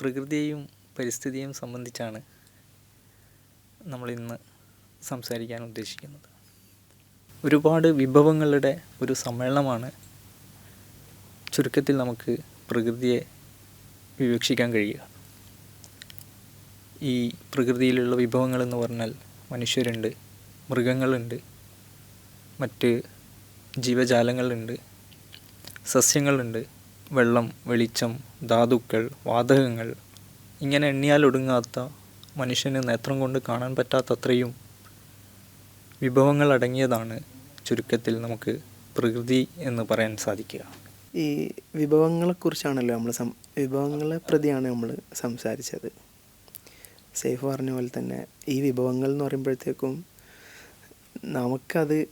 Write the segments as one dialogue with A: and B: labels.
A: പ്രകൃതിയെയും പരിസ്ഥിതിയെയും സംബന്ധിച്ചാണ് നമ്മളിന്ന് സംസാരിക്കാൻ ഉദ്ദേശിക്കുന്നത്. ഒരുപാട് വിഭവങ്ങളുടെ ഒരു സമ്മേളനമാണ് ചുരുക്കത്തിൽ നമുക്ക് പ്രകൃതിയെ വിവക്ഷിക്കാൻ കഴിയുക. ഈ പ്രകൃതിയിലുള്ള വിഭവങ്ങൾ എന്ന് പറഞ്ഞാൽ മനുഷ്യരുണ്ട് മൃഗങ്ങളുണ്ട് മറ്റ് ജീവജാലങ്ങളുണ്ട് സസ്യങ്ങളുണ്ട് വെള്ളം വെളിച്ചം ധാതുക്കൾ വാതകങ്ങൾ. ഇങ്ങനെ എണ്ണിയാൽ ഒടുങ്ങാത്ത മനുഷ്യന് നേത്രം കൊണ്ട് കാണാൻ പറ്റാത്തത്രയും വിഭവങ്ങൾ അടങ്ങിയതാണ് ചുരുക്കത്തിൽ നമുക്ക് പ്രകൃതി എന്ന് പറയാൻ സാധിക്കുക.
B: ഈ വിഭവങ്ങളെക്കുറിച്ചാണല്ലോ നമ്മൾ സം വിഭവങ്ങളെ പ്രതിയാണ് നമ്മൾ സംസാരിച്ചത്. സേഫ് പറഞ്ഞ പോലെ തന്നെ ഈ വിഭവങ്ങൾ എന്ന് പറയുമ്പോഴത്തേക്കും നമുക്കത്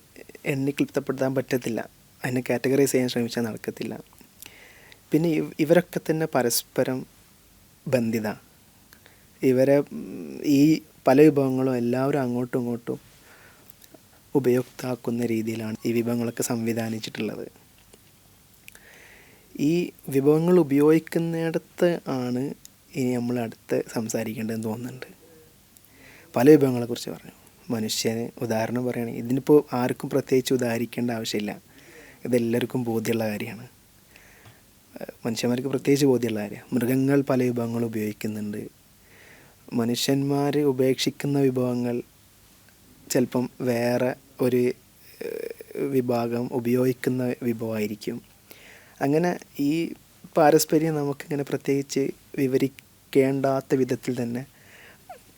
B: എണ്ണി ക്ലിപ്തപ്പെടുത്താൻ പറ്റത്തില്ല. അതിനെ കാറ്റഗറൈസ് ചെയ്യാൻ ശ്രമിച്ചാൽ നടക്കത്തില്ല. പിന്നെ ഇവ- ഇവരൊക്കെ തന്നെ പരസ്പരം ബന്ധിത. ഇവരെ ഈ പല വിഭവങ്ങളും എല്ലാവരും അങ്ങോട്ടും ഇങ്ങോട്ടും ഉപയോക്താക്കുന്ന രീതിയിലാണ് ഈ വിഭവങ്ങളൊക്കെ സംവിധാനിച്ചിട്ടുള്ളത്. ഈ വിഭവങ്ങൾ ഉപയോഗിക്കുന്നിടത്ത് ആണ് ഇനി നമ്മൾ അടുത്ത് സംസാരിക്കേണ്ടതെന്ന് തോന്നുന്നുണ്ട്. പല വിഭവങ്ങളെക്കുറിച്ച് പറഞ്ഞു. മനുഷ്യന് ഉദാഹരണം പറയുകയാണെങ്കിൽ ഇതിനിപ്പോൾ ആർക്കും പ്രത്യേകിച്ച് ഉദാഹരിക്കേണ്ട ആവശ്യമില്ല. ഇതെല്ലാവർക്കും ബോധ്യമുള്ള കാര്യമാണ്. മനുഷ്യന്മാർക്ക് പ്രത്യേകിച്ച് ബോധ്യമുള്ള കാര്യമാണ് മൃഗങ്ങൾ പല വിഭവങ്ങൾ ഉപയോഗിക്കുന്നുണ്ട്. മനുഷ്യന്മാർ ഉപേക്ഷിക്കുന്ന വിഭവങ്ങൾ ചിലപ്പം വേറെ ഒരു വിഭാഗം ഉപയോഗിക്കുന്ന വിഭവമായിരിക്കും. അങ്ങനെ ഈ പാരസ്പര്യം നമുക്കിങ്ങനെ പ്രത്യേകിച്ച് വിവരിക്കേണ്ടാത്ത വിധത്തിൽ തന്നെ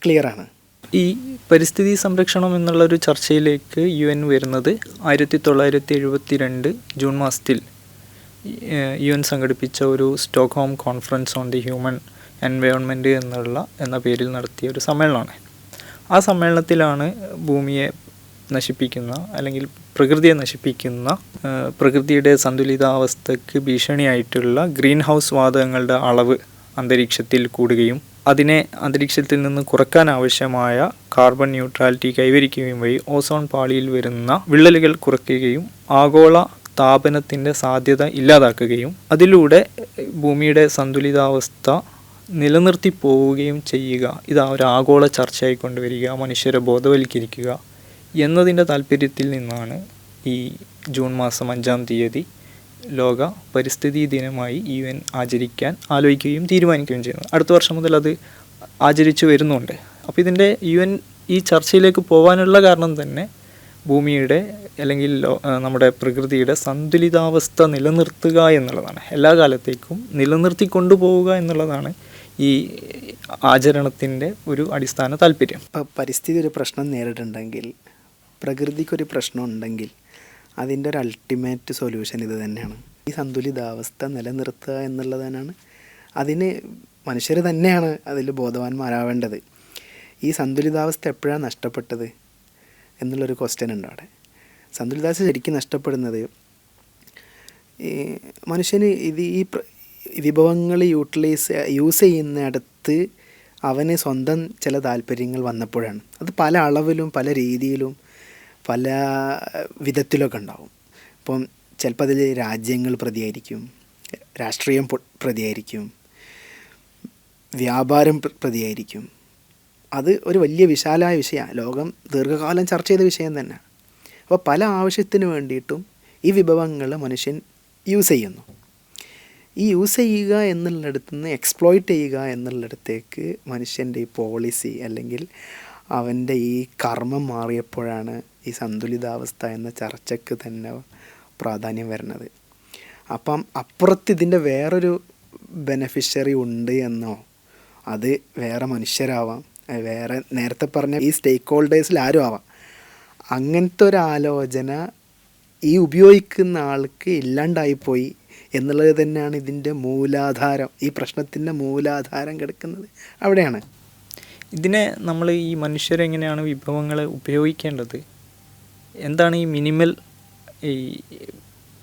B: ക്ലിയറാണ്
A: ഈ പരിസ്ഥിതി സംരക്ഷണം എന്നുള്ളൊരു ചർച്ചയിലേക്ക് യു എൻ വരുന്നത് ആയിരത്തി തൊള്ളായിരത്തി എഴുപത്തി രണ്ട് ജൂൺ മാസത്തിൽ. യു എൻ സംഘടിപ്പിച്ച ഒരു Stockholm conference on the human environment എന്നുള്ള എന്ന പേരിൽ നടത്തിയ ഒരു സമ്മേളനമാണ്. ആ സമ്മേളനത്തിലാണ് ഭൂമിയെ നശിപ്പിക്കുന്ന അല്ലെങ്കിൽ പ്രകൃതിയെ നശിപ്പിക്കുന്ന പ്രകൃതിയുടെ സന്തുലിതാവസ്ഥയ്ക്ക് ഭീഷണിയായിട്ടുള്ള ഗ്രീൻ ഹൗസ് വാതകങ്ങളുടെ അളവ് അന്തരീക്ഷത്തിൽ കൂടുകയും അതിനെ അന്തരീക്ഷത്തിൽ നിന്ന് കുറയ്ക്കാൻ ആവശ്യമായ കാർബൺ ന്യൂട്രാലിറ്റി കൈവരിക്കുകയും വഴി ഓസോൺ പാളിയിൽ വരുന്ന വിള്ളലുകൾ കുറയ്ക്കുകയും ആഗോള താപനത്തിന്റെ സാധ്യത ഇല്ലാതാക്കുകയും അതിലൂടെ ഭൂമിയുടെ സന്തുലിതാവസ്ഥ നിലനിർത്തി പോവുകയും ചെയ്യുക. ഇത് ഒരു ആഗോള ചർച്ചയായി കൊണ്ടുവരിക മനുഷ്യരെ ബോധവൽക്കരിക്കുക എന്നതിന്റെ താല്പര്യത്തിൽ നിന്നാണ് ഈ ജൂൺ മാസം അഞ്ചാം തീയതി ലോക പരിസ്ഥിതി ദിനമായി യു എൻ ആചരിക്കാൻ ആലോചിക്കുകയും തീരുമാനിക്കുകയും ചെയ്യുന്നത്. അടുത്ത വർഷം മുതൽ അത് ആചരിച്ചു വരുന്നുണ്ട്. അപ്പോൾ ഇതിന്റെ യു എൻ ഈ ചർച്ചയിലേക്ക് പോകാനുള്ള കാരണം തന്നെ ഭൂമിയുടെ അല്ലെങ്കിൽ നമ്മുടെ പ്രകൃതിയുടെ സന്തുലിതാവസ്ഥ നിലനിർത്തുക എന്നുള്ളതാണ്. എല്ലാ കാലത്തേക്കും നിലനിർത്തി കൊണ്ടുപോവുക എന്നുള്ളതാണ് ഈ ആചരണത്തിന്റെ ഒരു അടിസ്ഥാന താല്പര്യം.
B: പരിസ്ഥിതി ഒരു പ്രശ്നം നേരിട്ടുണ്ടെങ്കിൽ പ്രകൃതിക്കൊരു പ്രശ്നം ഉണ്ടെങ്കിൽ അതിന്റെ ഒരു അൾട്ടിമേറ്റ് സൊല്യൂഷൻ ഇത് തന്നെയാണ്. ഈ സന്തുലിതാവസ്ഥ നിലനിർത്തുക എന്നുള്ളതാണ് അതിന് മനുഷ്യർ തന്നെയാണ് അതിൽ ബോധവാന്മാരാവേണ്ടത്. ഈ സന്തുലിതാവസ്ഥ എപ്പോഴാണ് നഷ്ടപ്പെട്ടത്? എന്നുള്ളൊരു ക്വസ്റ്റ്യൻ ഉണ്ട് അവിടെ. സന്തുലിദാസ് ശരിക്കും നഷ്ടപ്പെടുന്നത് ഈ മനുഷ്യന് ഇത് ഈ വിഭവങ്ങൾ യൂട്ടിലൈസ് യൂസ് ചെയ്യുന്നിടത്ത് അവന് സ്വന്തം ചില താല്പര്യങ്ങൾ വന്നപ്പോഴാണ്. അത് പല അളവിലും പല രീതിയിലും പല വിധത്തിലൊക്കെ ഉണ്ടാവും. ഇപ്പം ചിലപ്പോൾ അതിൽ രാജ്യങ്ങൾ പ്രതിയായിരിക്കും രാഷ്ട്രീയം പ്രതിയായിരിക്കും വ്യാപാരം പ്രതിയായിരിക്കും. അത് ഒരു വലിയ വിശാലമായ വിഷയമാണ്. ലോകം ദീർഘകാലം ചർച്ച ചെയ്ത വിഷയം തന്നെ. അപ്പോൾ പല ആവശ്യത്തിന് വേണ്ടിയിട്ടും ഈ വിഭവങ്ങൾ മനുഷ്യൻ യൂസ് ചെയ്യുന്നു. ഈ യൂസ് ചെയ്യുക എന്നുള്ളിടത്ത് നിന്ന് എക്സ്പ്ലോയിറ്റ് ചെയ്യുക എന്നുള്ളിടത്തേക്ക് മനുഷ്യന്റെ ഈ പോളിസി അല്ലെങ്കിൽ അവന്റെ ഈ കർമ്മം മാറിയപ്പോഴാണ് ഈ സന്തുലിതാവസ്ഥ എന്ന ചർച്ചയ്ക്ക് തന്നെ പ്രാധാന്യം വരുന്നത്. അപ്പം അപ്പുറത്ത് ഇതിന്റെ വേറൊരു ബെനഫിഷ്യറി ഉണ്ട് എന്നോ അത് വേറെ മനുഷ്യരാവാം. വേറെ നേരത്തെ പറഞ്ഞ ഈ സ്റ്റേക്ക് ഹോൾഡേഴ്സിൽ ആരും ആവാം. അങ്ങനത്തെ ഒരു ആലോചന ഈ ഉപയോഗിക്കുന്ന ആൾക്ക് ഇല്ലാണ്ടായിപ്പോയി എന്നുള്ളത് തന്നെയാണ് ഇതിന്റെ മൂലാധാരം. ഈ പ്രശ്നത്തിന്റെ മൂലാധാരം കിടക്കുന്നത് അവിടെയാണ്.
A: ഇതിനെ നമ്മൾ ഈ മനുഷ്യരെങ്ങനെയാണ് വിഭവങ്ങൾ ഉപയോഗിക്കേണ്ടത്? എന്താണ് ഈ മിനിമൽ ഈ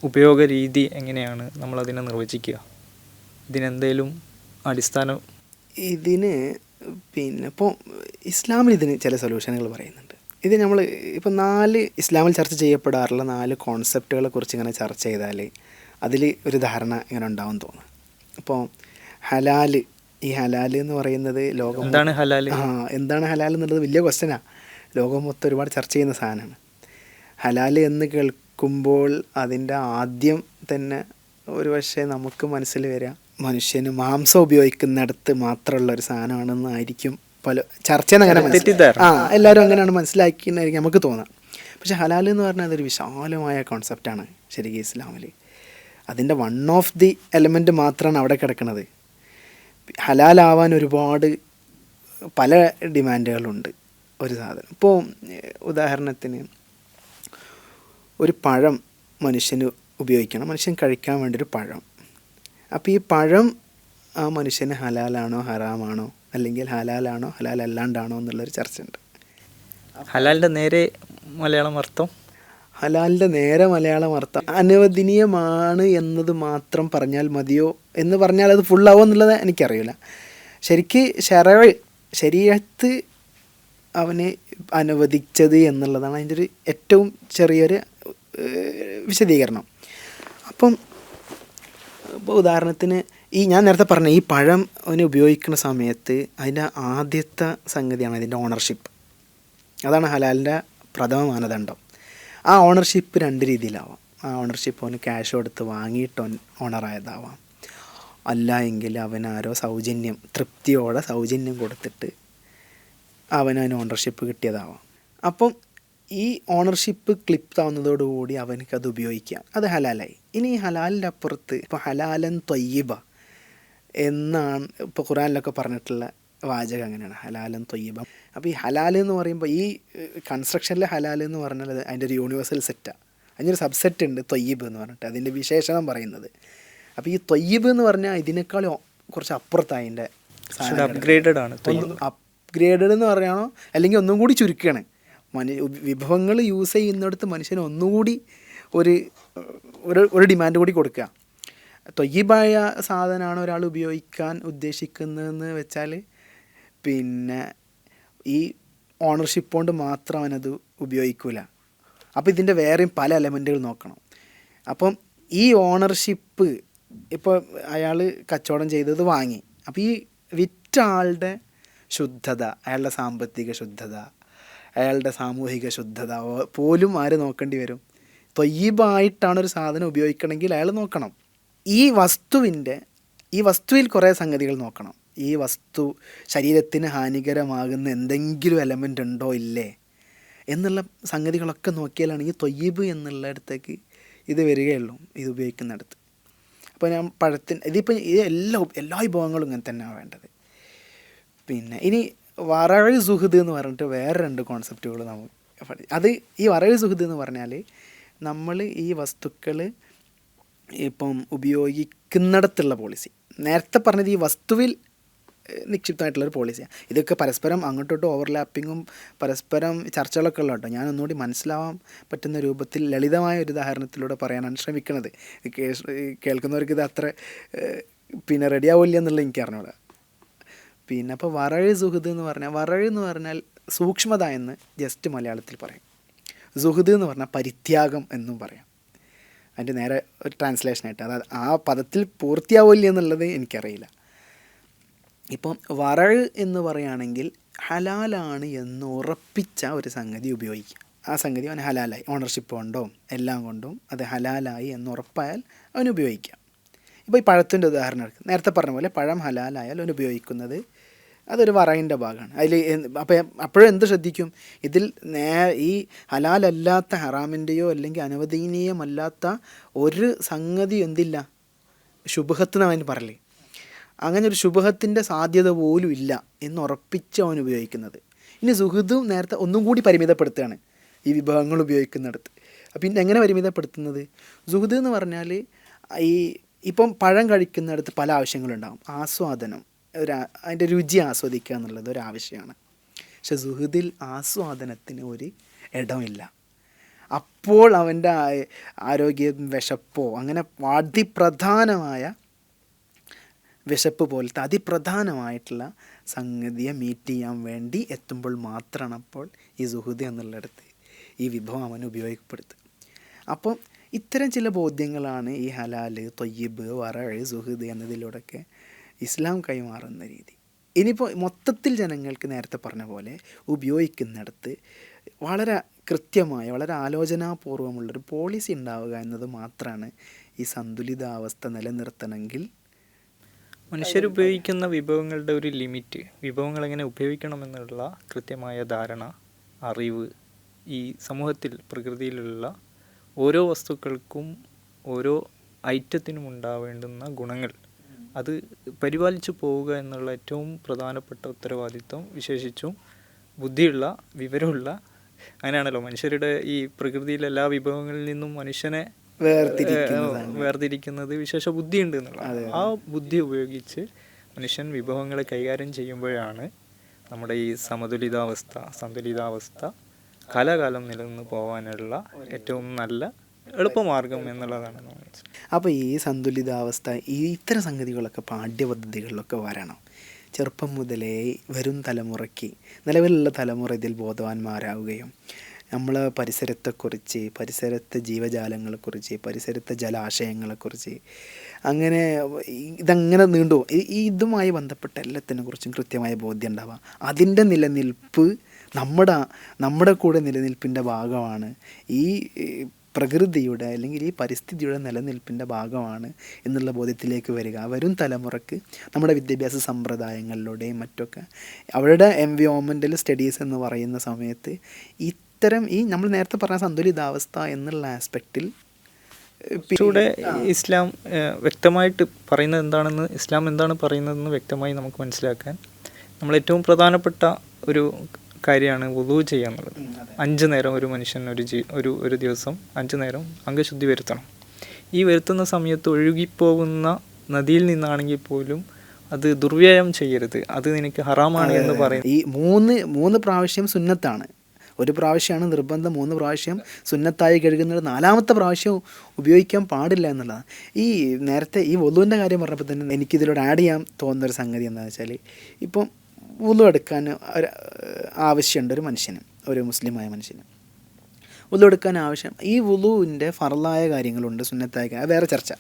A: ഉപയോഗ രീതി എങ്ങനെയാണ് നമ്മളതിനെ നിർവചിക്കുക? ഇതിനെന്തേലും അടിസ്ഥാനം
B: ഇതിന് പിന്നെ ഇപ്പോൾ ഇസ്ലാമിൽ ഇതിന് ചില സൊല്യൂഷനുകൾ പറയുന്നുണ്ട്. ഇത് നമ്മൾ ഇപ്പോൾ നാല് ഇസ്ലാമിൽ ചർച്ച ചെയ്യപ്പെടാറുള്ള നാല് കോൺസെപ്റ്റുകളെ കുറിച്ച് ഇങ്ങനെ ചർച്ച ചെയ്താൽ അതിൽ ഒരു ധാരണ ഇങ്ങനെ ഉണ്ടാവും തോന്നുന്നു. അപ്പോൾ ഹലാൽ ഈ ഹലാൽ എന്ന് പറയുന്നത് ലോകം
A: എന്താണ് ഹലാൽ?
B: ആ എന്താണ് ഹലാൽ എന്നുള്ളത് വലിയ ക്വസ്റ്റനാണ് ലോകം മൊത്തം ഒരുപാട് ചർച്ച ചെയ്യുന്ന സാധനമാണ്. ഹലാൽ എന്ന് കേൾക്കുമ്പോൾ അതിന്റെ ആദ്യം തന്നെ ഒരു പക്ഷേ നമുക്ക് മനസ്സിൽ വരിക മനുഷ്യന് മാംസം ഉപയോഗിക്കുന്നിടത്ത് മാത്രമുള്ള ഒരു സാധനമാണെന്നായിരിക്കും പല ചർച്ചയെന്ന് അങ്ങനെ ആ എല്ലാവരും അങ്ങനെയാണ് മനസ്സിലാക്കിയെന്നായിരിക്കും നമുക്ക് തോന്നാം. പക്ഷെ ഹലാൽ എന്ന് പറഞ്ഞാൽ അതൊരു വിശാലമായ കോൺസെപ്റ്റാണ് ശരിക്കും ഇസ്ലാമിൽ അതിന്റെ വൺ ഓഫ് ദി എലമെന്റ് മാത്രമാണ് അവിടെ കിടക്കുന്നത് ഹലാലാവാൻ ഒരുപാട് പല ഡിമാൻഡുകളുണ്ട് ഒരു സാധനം. ഇപ്പോൾ ഉദാഹരണത്തിന് ഒരു പഴം മനുഷ്യന് ഉപയോഗിക്കണം. മനുഷ്യൻ കഴിക്കാൻ വേണ്ടി ഒരു പഴം. അപ്പോൾ ഈ പഴം ആ മനുഷ്യന് ഹലാലാണോ ഹറാമാണോ അല്ലെങ്കിൽ ഹലാലാണോ ഹലാൽ അല്ലാണ്ടാണോ എന്നുള്ളൊരു ചർച്ചയുണ്ട്.
A: ഹലാലിന്റെ നേരെ മലയാളം അർത്ഥം?
B: ഹലാലിന്റെ നേരെ മലയാളം അർത്ഥം അനുവദനീയമാണ് എന്നത് മാത്രം പറഞ്ഞാൽ മതിയോ എന്ന് പറഞ്ഞാൽ അത് ഫുള്ളാവോ എന്നുള്ളത് എനിക്കറിയില്ല. ശരിക്ക് ശര ശരീരത്ത് അവന് അനുവദിച്ചത് എന്നുള്ളതാണ് അതിന്റെ ഒരു ഏറ്റവും ചെറിയൊരു വിശദീകരണം. അപ്പം ഇപ്പോൾ ഉദാഹരണത്തിന് ഈ ഞാൻ നേരത്തെ പറഞ്ഞ ഈ പഴം അവന് ഉപയോഗിക്കുന്ന സമയത്ത് അതിന്റെ ആദ്യത്തെ സംഗതിയാണ് അതിന്റെ ഓണർഷിപ്പ് അതാണ് ഹലാലിന്റെ പ്രഥമ മാനദണ്ഡം. ആ ഓണർഷിപ്പ് രണ്ട് രീതിയിലാവാം. ആ ഓണർഷിപ്പ് അവന് ക്യാഷ് കൊടുത്ത് വാങ്ങിയിട്ട് ഓണറായതാവാം അല്ല എങ്കിൽ അവനാരോ സൗജന്യം തൃപ്തിയോടെ സൗജന്യം കൊടുത്തിട്ട് അവനവന് ഓണർഷിപ്പ് കിട്ടിയതാവാം. അപ്പം ഈ ഓണർഷിപ്പ് ക്ലിപ്പ് ആവുന്നതോടുകൂടി അവനക്ക് അത് ഉപയോഗിക്കാം. അത് ഹലാലായി. ഇനി ഈ ഹലാലിന്റെ അപ്പുറത്ത് ഇപ്പോൾ ഹലാലൻ തൊയ്യബ എന്നാണ് ഇപ്പോൾ ഖുറാനിലൊക്കെ പറഞ്ഞിട്ടുള്ള വാചകം അങ്ങനെയാണ്. ഹലാലൻ തൊയ്യബ. അപ്പോൾ ഈ ഹലാൽ എന്ന് പറയുമ്പോൾ ഈ കൺസ്ട്രക്ഷനിലെ ഹലാൽ എന്ന് പറഞ്ഞാൽ അത് അതിന്റെ ഒരു യൂണിവേഴ്സൽ സെറ്റാണ് അതിനൊരു സബ്സെറ്റ് ഉണ്ട് തൊയ്യബ് എന്ന് പറഞ്ഞിട്ട്. അതിന്റെ വിശേഷണം പറയുന്നത്. അപ്പോൾ ഈ തൊയ്യബ് എന്ന് പറഞ്ഞാൽ ഇതിനേക്കാൾ കുറച്ച് അപ്പുറത്താണ് അതിന്റെ
A: അപ്ഗ്രേഡഡ് ആണ്
B: അപ്ഗ്രേഡഡ് എന്ന് പറയുകയാണോ? അല്ലെങ്കിൽ ഒന്നും കൂടി ചുരുക്കുകയാണ് മനു വിഭവങ്ങൾ യൂസ് ചെയ്യുന്നിടത്ത് മനുഷ്യന് ഒന്നുകൂടി ഒരു ഒരു ഒരു ഡിമാൻഡ് കൂടി കൊടുക്കുക. തൊയ്യബായ സാധനമാണ് ഒരാൾ ഉപയോഗിക്കാൻ ഉദ്ദേശിക്കുന്നതെന്ന് വെച്ചാൽ പിന്നെ ഈ ഓണർഷിപ്പ് കൊണ്ട് മാത്രം അവനത് ഉപയോഗിക്കില്ല അപ്പോൾ ഇതിന്റെ വേറെയും പല എലമെന്റുകൾ നോക്കണം. അപ്പം ഈ ഓണർഷിപ്പ് ഇപ്പോൾ അയാൾ കച്ചവടം ചെയ്തത് വാങ്ങി. അപ്പോൾ ഈ വിറ്റ ആളുടെ ശുദ്ധത അയാളുടെ സാമ്പത്തിക ശുദ്ധത അയാളുടെ സാമൂഹിക ശുദ്ധത. പോലും ആര് നോക്കേണ്ടി വരും? തൊയ്യീബായിട്ടാണ് ഒരു സാധനം ഉപയോഗിക്കണമെങ്കിൽ അയാൾ നോക്കണം. ഈ വസ്തുവിന്റെ ഈ വസ്തുവിൽ കുറേ സംഗതികൾ നോക്കണം. ഈ വസ്തു ശരീരത്തിന് ഹാനികരമാകുന്ന എന്തെങ്കിലും എലമെന്റ് ഉണ്ടോ ഇല്ലേ? എന്നുള്ള സംഗതികളൊക്കെ നോക്കിയാലാണ് ഈ എന്നുള്ളടത്തേക്ക് എന്നുള്ളിടത്തേക്ക് ഇത് വരികയുള്ളൂ ഇത് ഉപയോഗിക്കുന്നിടത്ത്. അപ്പോൾ ഞാൻ പഴത്തിന് ഇതിപ്പോൾ ഇത് എല്ലാ എല്ലാ വിഭവങ്ങളും ഇങ്ങനെ തന്നെയാണ് വേണ്ടത്. പിന്നെ ഇനി വറഴ് സുഹൃദ് എന്ന് പറഞ്ഞിട്ട് വേറെ രണ്ട് കോൺസെപ്റ്റുകൾ നമ്മൾ അത് ഈ വറഴ് സുഹൃദ് എന്ന് പറഞ്ഞാൽ നമ്മൾ ഈ വസ്തുക്കൾ ഇപ്പം ഉപയോഗിക്കുന്നിടത്തുള്ള പോളിസി നേരത്തെ പറഞ്ഞത് ഈ വസ്തുവിൽ നിക്ഷിപ്തമായിട്ടുള്ളൊരു പോളിസിയാണ് ഇതൊക്കെ പരസ്പരം അങ്ങോട്ടോട്ടും ഓവർലാപ്പിങ്ങും പരസ്പരം ചർച്ചകളൊക്കെ ഉള്ള കേട്ടോ. ഞാൻ ഒന്നുകൂടി മനസ്സിലാവാൻ പറ്റുന്ന രൂപത്തിൽ ലളിതമായ ഒരു ഉദാഹരണത്തിലൂടെ പറയാനാണ് ശ്രമിക്കുന്നത് കേൾക്കുന്നവർക്ക് ഇത് അത്ര പിന്നെ റെഡിയാവില്ല എന്നുള്ളത് എനിക്ക് അറിഞ്ഞൂടാ. പിന്നെ അപ്പോൾ വറഴ് സുഹൃദ് എന്ന് പറഞ്ഞാൽ വറഴ് എന്ന് പറഞ്ഞാൽ സൂക്ഷ്മത എന്ന് ജസ്റ്റ് മലയാളത്തിൽ പറയും. സുഹൃദ് എന്ന് പറഞ്ഞാൽ പരിത്യാഗം എന്നും പറയാം. അതിന്റെ നേരെ ഒരു ട്രാൻസ്ലേഷനായിട്ട് അതായത് ആ പദത്തിൽ പൂർത്തിയാവില്ല എന്നുള്ളത് എനിക്കറിയില്ല. ഇപ്പം വറഴ് എന്ന് പറയുകയാണെങ്കിൽ ഹലാലാണ് എന്ന് ഉറപ്പിച്ച ഒരു സംഗതി ഉപയോഗിക്കുക ആ സംഗതി അവന് ഹലാലായി ഓണർഷിപ്പ് കൊണ്ടും എല്ലാം കൊണ്ടും അത് ഹലാലായി എന്ന് ഉറപ്പായാൽ അവന് ഉപയോഗിക്കാം. ഇപ്പോൾ ഈ പഴത്തിന്റെ ഉദാഹരണം എടുക്കുക നേരത്തെ പറഞ്ഞ പോലെ പഴം ഹലാലായാൽ അവൻ ഉപയോഗിക്കുന്നത് അതൊരു വറയിന്റെ ഭാഗമാണ്. അതിൽ അപ്പോൾ അപ്പോഴും എന്ത് ശ്രദ്ധിക്കും? ഇതിൽ നേ ഈ ഹലാലല്ലാത്ത ഹറാമിന്റെയോ അല്ലെങ്കിൽ അനുവദനീയമല്ലാത്ത ഒരു സംഗതി എന്തില്ല? ശുഭഹത്ത് എന്ന് അവൻ പറയലേ. അങ്ങനെ ഒരു ശുഭഹത്തിന്റെ സാധ്യത പോലും ഇല്ല എന്ന് ഉറപ്പിച്ച് അവൻ ഉപയോഗിക്കുന്നത്. ഇനി സുഹൃദും നേരത്തെ ഒന്നും കൂടി പരിമിതപ്പെടുത്തുകയാണ് ഈ വിഭവങ്ങൾ ഉപയോഗിക്കുന്നിടത്ത്. പിന്നെ എങ്ങനെ പരിമിതപ്പെടുത്തുന്നത്? സുഹൃദ് എന്ന് പറഞ്ഞാൽ ഈ ഇപ്പം പഴം കഴിക്കുന്നിടത്ത് പല ആവശ്യങ്ങളുണ്ടാകും. ആസ്വാദനം ഒരു അതിന്റെ രുചി ആസ്വദിക്കുക എന്നുള്ളത് ഒരു ആവശ്യമാണ്. പക്ഷെ സുഹൃതിൽ ആസ്വാദനത്തിന് ഒരു ഇടമില്ല. അപ്പോൾ അവന്റെ ആരോഗ്യം വിശപ്പോ അങ്ങനെ അതിപ്രധാനമായ വിശപ്പ് പോലത്തെ അതിപ്രധാനമായിട്ടുള്ള സംഗതിയെ മീറ്റ് ചെയ്യാൻ വേണ്ടി എത്തുമ്പോൾ മാത്രമാണ് അപ്പോൾ ഈ സുഹൃദ് എന്നുള്ളിടത്ത് ഈ വിഭവം അവൻ ഉപയോഗപ്പെടുത്തുക അപ്പം ഇത്തരം ചില ബോധ്യങ്ങളാണ് ഈ ഹലാൽ തൊയ്യബ് വറഴ് സുഹൃദ് എന്നതിലൂടെയൊക്കെ ഇസ്ലാം കൈമാറുന്ന രീതി. ഇനിയിപ്പോൾ മൊത്തത്തിൽ ജനങ്ങൾക്ക് നേരത്തെ പറഞ്ഞ പോലെ ഉപയോഗിക്കുന്നിടത്ത് വളരെ കൃത്യമായ വളരെ ആലോചനാപൂർവമുള്ളൊരു പോളിസി ഉണ്ടാവുക എന്നത് മാത്രമാണ് ഈ സന്തുലിതാവസ്ഥ നിലനിർത്തണമെങ്കിൽ
A: മനുഷ്യർ ഉപയോഗിക്കുന്ന വിഭവങ്ങളുടെ ഒരു ലിമിറ്റ് വിഭവങ്ങൾ എങ്ങനെ ഉപയോഗിക്കണമെന്നുള്ള കൃത്യമായ ധാരണ അറിവ് ഈ സമൂഹത്തിൽ പ്രകൃതിയിലുള്ള ഓരോ വസ്തുക്കൾക്കും ഓരോ ഐറ്റത്തിനും ഉണ്ടാവേണ്ടുന്ന ഗുണങ്ങൾ. അത് പരിപാലിച്ചു പോവുക എന്നുള്ള ഏറ്റവും പ്രധാനപ്പെട്ട ഉത്തരവാദിത്വം വിശേഷിച്ചും ബുദ്ധിയുള്ള വിവരമുള്ള അങ്ങനെയാണല്ലോ. മനുഷ്യരുടെ ഈ പ്രകൃതിയിലെ എല്ലാ വിഭവങ്ങളിൽ നിന്നും മനുഷ്യനെ വേർതിരിക്കുന്നത് വിശേഷ ബുദ്ധിയുണ്ട് എന്നുള്ളത് ആ ബുദ്ധി ഉപയോഗിച്ച് മനുഷ്യൻ വിഭവങ്ങളെ കൈകാര്യം ചെയ്യുമ്പോഴാണ് നമ്മുടെ ഈ സമതുലിതാവസ്ഥ സന്തുലിതാവസ്ഥ കാലാകാലം നിലനിന്ന് പോകാനുള്ള ഏറ്റവും നല്ല എളുപ്പമാർഗം എന്നുള്ളതാണ്
B: അപ്പോൾ ഈ സന്തുലിതാവസ്ഥ ഈ ഇത്തരം സംഗതികളൊക്കെ പാഠ്യപദ്ധതികളിലൊക്കെ വരണം. ചെറുപ്പം മുതലേ വരും തലമുറയ്ക്ക് നിലവിലുള്ള തലമുറ ഇതിൽ ബോധവാന്മാരാവുകയും നമ്മൾ പരിസരത്തെക്കുറിച്ച് പരിസരത്തെ ജീവജാലങ്ങളെക്കുറിച്ച് പരിസരത്തെ ജലാശയങ്ങളെക്കുറിച്ച് അങ്ങനെ ഇതങ്ങനെ നീണ്ടു ഇതുമായി ബന്ധപ്പെട്ട എല്ലാത്തിനെ കുറിച്ചും കൃത്യമായ ബോധ്യം ഉണ്ടാവാം അതിന്റെ നിലനിൽപ്പ് നമ്മുടെ നമ്മുടെ കൂടെ നിലനിൽപ്പിന്റെ ഭാഗമാണ് ഈ പ്രകൃതിയുടെ അല്ലെങ്കിൽ ഈ പരിസ്ഥിതിയുടെ നിലനിൽപ്പിന്റെ ഭാഗമാണ് എന്നുള്ള ബോധ്യത്തിലേക്ക് വരിക. വരും തലമുറയ്ക്ക് നമ്മുടെ വിദ്യാഭ്യാസ സമ്പ്രദായങ്ങളിലൂടെയും മറ്റൊക്കെ. അവരുടെ എൻവയോൺമെന്റൽ സ്റ്റഡീസ് എന്ന് പറയുന്ന സമയത്ത് ഇത്തരം ഈ നമ്മൾ നേരത്തെ പറഞ്ഞ സന്തുലിതാവസ്ഥ എന്നുള്ള ആസ്പെക്റ്റിൽ
A: ഇവിടെ ഇസ്ലാം വ്യക്തമായിട്ട് പറയുന്നത് എന്താണെന്ന് ഇസ്ലാം എന്താണ് പറയുന്നതെന്ന് വ്യക്തമായി നമുക്ക് മനസ്സിലാക്കാൻ നമ്മൾ ഏറ്റവും പ്രധാനപ്പെട്ട ഒരു കാര്യമാണ് വുളു ചെയ്യുക എന്നുള്ളത് അഞ്ച് നേരം ഒരു മനുഷ്യൻ ഒരു ജീ ഒരു ഒരു ദിവസം അഞ്ച് നേരം അംഗശുദ്ധി വരുത്തണം. ഈ വരുത്തുന്ന സമയത്ത് ഒഴുകിപ്പോകുന്ന നദിയിൽ നിന്നാണെങ്കിൽ പോലും അത് ദുർവ്യായം ചെയ്യരുത്. അത് നിനക്ക് ഹറാമാണ് എന്ന് പറയുന്നത്
B: ഈ മൂന്ന് മൂന്ന് പ്രാവശ്യം സുന്നത്താണ്. ഒരു പ്രാവശ്യമാണ് നിർബന്ധം മൂന്ന് പ്രാവശ്യം സുന്നത്തായി കഴുകുന്നത്. നാലാമത്തെ പ്രാവശ്യം ഉപയോഗിക്കാൻ പാടില്ല എന്നുള്ളതാണ്. ഈ നേരത്തെ ഈ വധുവിന്റെ കാര്യം പറഞ്ഞപ്പോൾ തന്നെ എനിക്കിതിലൂടെ ആഡ് ചെയ്യാൻ തോന്നുന്ന ഒരു സംഗതി എന്താണെന്ന് വെച്ചാൽ ഇപ്പം വുളു എടുക്കാൻ ഒരു ആവശ്യമുണ്ട് ഒരു മനുഷ്യന് ഒരു മുസ്ലിമായ മനുഷ്യന്. വുളു എടുക്കാൻ ആവശ്യം ഈ വുളുവിന്റെ ഫറലായ കാര്യങ്ങളുണ്ട് സുന്നത്തായ വേറെ ചർച്ച.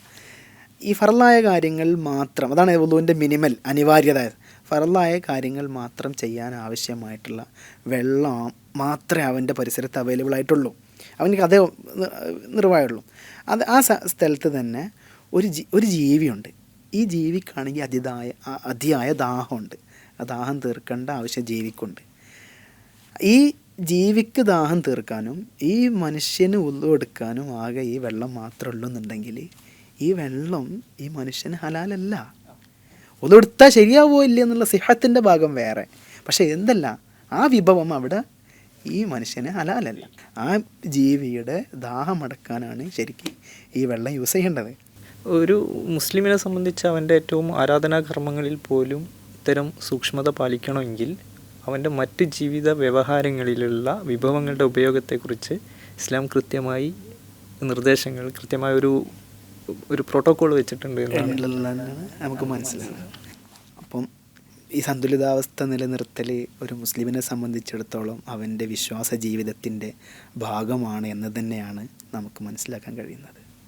B: ഈ ഫറലായ കാര്യങ്ങൾ മാത്രം അതാണ് വുളുവിന്റെ മിനിമൽ അനിവാര്യത. ഫറലായ കാര്യങ്ങൾ മാത്രം ചെയ്യാൻ ആവശ്യമായിട്ടുള്ള വെള്ളം മാത്രമേ അവന്റെ പരിസരത്ത് അവൈലബിൾ ആയിട്ടുള്ളൂ. അവനക്ക് അതേ നിർവാഹമുള്ളൂ. അത് ആ സ്ഥലത്ത് തന്നെ ഒരു ജീ ഒരു ജീവിയുണ്ട്. ഈ ജീവിക്കാണെങ്കിൽ അതിതായ അതിയായ ദാഹമുണ്ട്. ദാഹം തീർക്കേണ്ട ആവശ്യം ജീവിക്കുണ്ട്. ഈ ജീവിക്ക് ദാഹം തീർക്കാനും ഈ മനുഷ്യന് ഉള്ളു എടുക്കാനും ആകെ ഈ വെള്ളം മാത്രമേ ഉള്ളൂ എന്നുണ്ടെങ്കിൽ ഈ വെള്ളം ഈ മനുഷ്യന് ഹലാലല്ല. ഒന്നെടുത്താൽ ശരിയാവോ ഇല്ല എന്നുള്ള സിഹത്തിന്റെ ഭാഗം വേറെ. പക്ഷേ എന്തല്ല ആ വിഭവം അവിടെ ഈ മനുഷ്യന് ഹലാലല്ല. ആ ജീവിയുടെ ദാഹമടക്കാനാണ് ശരിക്കും ഈ വെള്ളം യൂസ് ചെയ്യേണ്ടത്.
A: ഒരു മുസ്ലിമിനെ സംബന്ധിച്ച് അവന്റെ ഏറ്റവും ആരാധനാ കർമ്മങ്ങളിൽ പോലും ഇത്തരം സൂക്ഷ്മത പാലിക്കണമെങ്കിൽ അവന്റെ മറ്റ് ജീവിത വ്യവഹാരങ്ങളിലുള്ള വിഭവങ്ങളുടെ ഉപയോഗത്തെക്കുറിച്ച് ഇസ്ലാം കൃത്യമായി നിർദ്ദേശങ്ങൾ കൃത്യമായ ഒരു ഒരു പ്രോട്ടോകോൾ വെച്ചിട്ടുണ്ട് എന്നാണ്.
B: നമുക്ക് മനസ്സിലാവുന്നത്. അപ്പം ഈ സന്തുലിതാവസ്ഥ നിലനിർത്തൽ ഒരു മുസ്ലിമിനെ സംബന്ധിച്ചിടത്തോളം അവന്റെ വിശ്വാസ ജീവിതത്തിന്റെ ഭാഗമാണ് എന്ന് തന്നെയാണ് നമുക്ക് മനസ്സിലാക്കാൻ കഴിയുന്നത്.